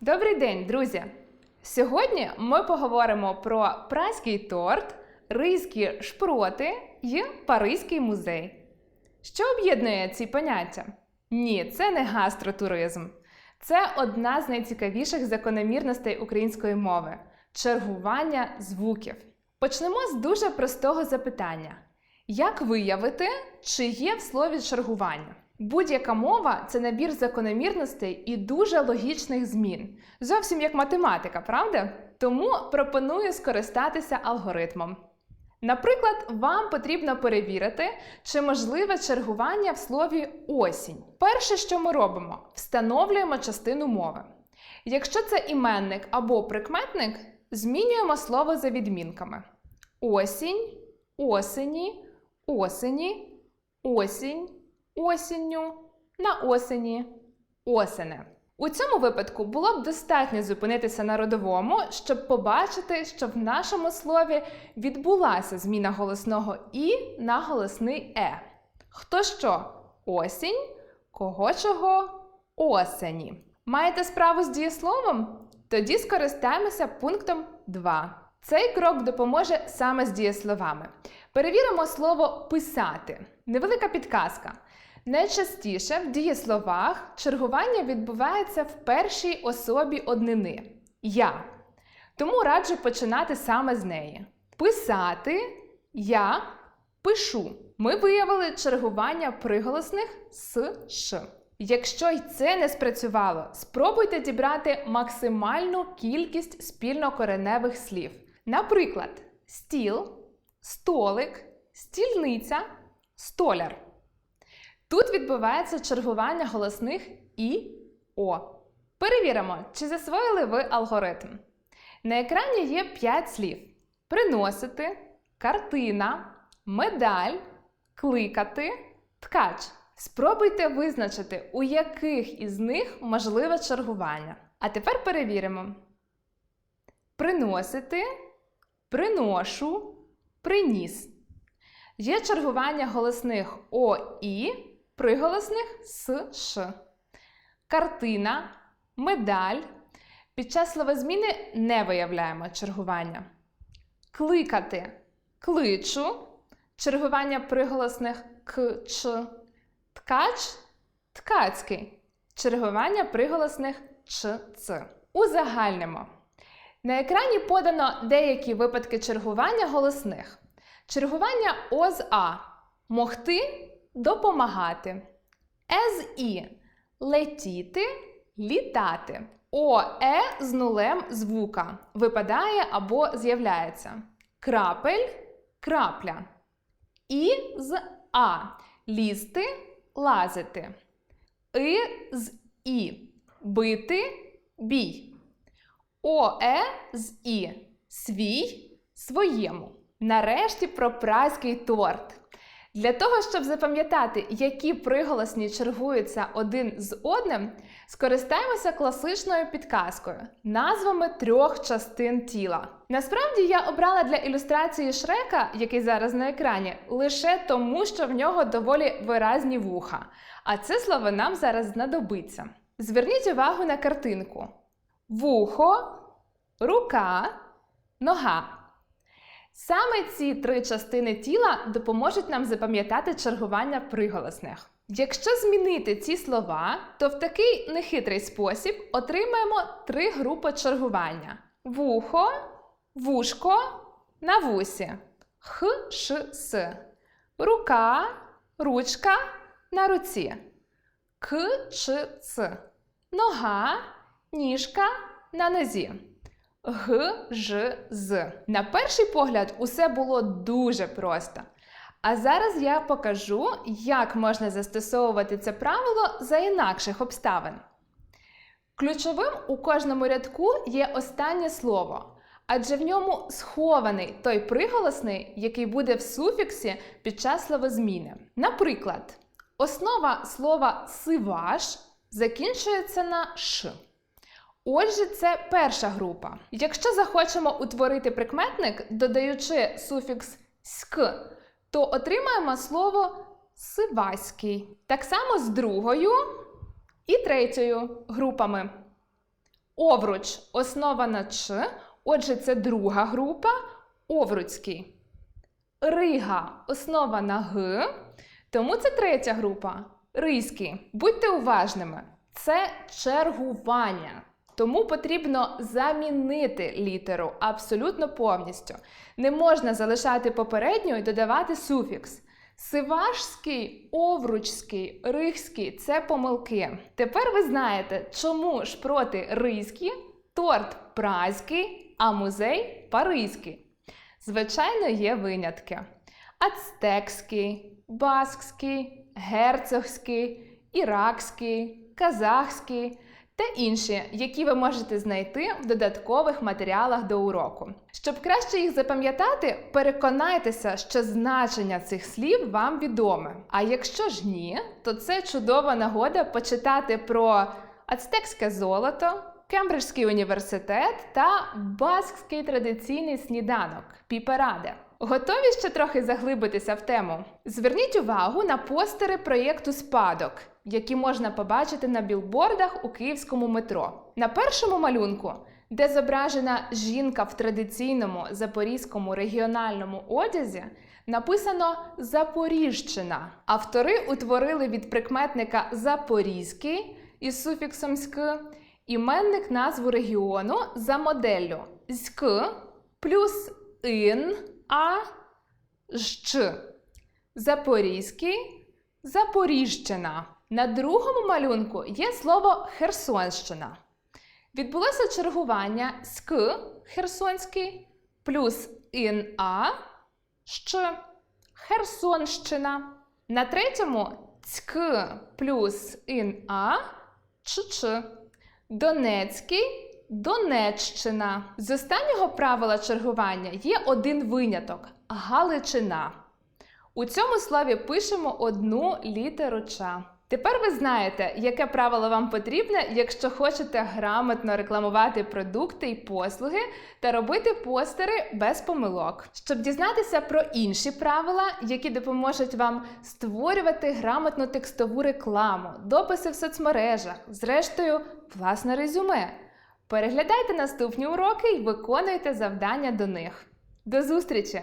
Добрий день, друзі! Сьогодні ми поговоримо про праський торт, ризькі шпроти і Паризький музей. Що об'єднує ці поняття? Ні, це не гастротуризм. Це одна з найцікавіших закономірностей української мови чергування звуків. Почнемо з дуже простого запитання: як виявити, чи є в слові чергування? Будь-яка мова це набір закономірностей і дуже логічних змін. Зовсім як математика, правда? Тому пропоную скористатися алгоритмом. Наприклад, вам потрібно перевірити, чи можливе чергування в слові осінь. Перше, що ми робимо, встановлюємо частину мови. Якщо це іменник або прикметник, змінюємо слово за відмінками: осінь, осені, осені, осінь, осінню, на осені, осене. У цьому випадку було б достатньо зупинитися на родовому, щоб побачити, що в нашому слові відбулася зміна голосного і на голосний е. Хто що? Осінь, кого чого осені. Маєте справу з дієсловом? Тоді скористаємося пунктом 2. Цей крок допоможе саме з дієсловами. Перевіримо слово писати. Невелика підказка. Найчастіше в дієсловах чергування відбувається в першій особі однини я. Тому раджу починати саме з неї. Писати я пишу. Ми виявили чергування приголосних з ш. Якщо й це не спрацювало, спробуйте дібрати максимальну кількість спільнокореневих слів. Наприклад, стіл, столик, стільниця, столяр. Тут відбувається чергування голосних і О. Перевіримо, чи засвоїли ви алгоритм. На екрані є 5 слів: приносити, картина, медаль, кликати, ткач. Спробуйте визначити, у яких із них можливе чергування. А тепер перевіримо: приносити, приношу, приніс. Є чергування голосних О і приголосних с ш. Картина, медаль. Під час словозміни не виявляємо чергування. Кликати кличу. Чергування приголосних к ч. Ткач ткацький. Чергування приголосних ч ц. Узагальнимо. На екрані подано деякі випадки чергування голосних. Чергування О А могти допомагати. З І летіти, літати. О, Е з нулем звука випадає або з'являється. Крапель крапля. І з А лізти, лазити. И з І бити бій. О, Е з І свій своєму. Нарешті про праський торт. Для того, щоб запам'ятати, які приголосні чергуються один з одним, скористаємося класичною підказкою назвами трьох частин тіла. Насправді я обрала для ілюстрації шрека, який зараз на екрані, лише тому, що в нього доволі виразні вуха. А це слово нам зараз знадобиться. Зверніть увагу на картинку: вухо, рука, нога. Саме ці три частини тіла допоможуть нам запам'ятати чергування приголосних. Якщо змінити ці слова, то в такий нехитрий спосіб отримаємо три групи чергування: вухо, вушко, на вусі, х, ш, с, рука, ручка на руці, к, ч, ц, нога, ніжка на нозі. Г, Ж, З. На перший погляд, усе було дуже просто. А зараз я покажу, як можна застосовувати це правило за інакших обставин. Ключовим у кожному рядку є останнє слово, адже в ньому схований той приголосний, який буде в суфіксі під час словозміни. Наприклад, основа слова сиваш закінчується на ш. Отже, це перша група. Якщо захочемо утворити прикметник, додаючи суфікс ськ, то отримаємо слово сиваський. Так само з другою і третьою групами. Овруч основа на Ч, отже, це друга група овруцький. Рига основа на Г, тому це третя група ризький. Будьте уважними, це чергування. Тому потрібно замінити літеру абсолютно повністю. Не можна залишати попередню і додавати суфікс. Сивашський, овручський, рихський це помилки. Тепер ви знаєте, чому шпроти ризькі, торт празький, а музей паризький. Звичайно, є винятки: ацтекський, баскський, герцогський, іракський, казахський та інші, які ви можете знайти в додаткових матеріалах до уроку. Щоб краще їх запам'ятати, переконайтеся, що значення цих слів вам відоме. А якщо ж ні, то це чудова нагода почитати про ацтекське золото. Кембриджський університет та баскський традиційний сніданок піпераде. Готові ще трохи заглибитися в тему? Зверніть увагу на постери проєкту Спадок, які можна побачити на білбордах у київському метро. На першому малюнку, де зображена жінка в традиційному запорізькому регіональному одязі, написано Запоріжчина. Автори утворили від прикметника Запорізький із суфіксом ськ іменник назву регіону за моделлю ськ плюс ин а щ. Запорізький, Запоріжчина. На другому малюнку є слово Херсонщина. Відбулося чергування СК Херсонський плюс ін а щ Херсонщина. На третьому цьк плюс ін а. Донецький Донеччина. З останнього правила чергування є один виняток Галичина. У цьому слові пишемо одну літеру ча. Тепер ви знаєте, яке правило вам потрібне, якщо хочете грамотно рекламувати продукти і послуги та робити постери без помилок. Щоб дізнатися про інші правила, які допоможуть вам створювати грамотну текстову рекламу, дописи в соцмережах, зрештою, власне резюме. Переглядайте наступні уроки і виконуйте завдання до них. До зустрічі!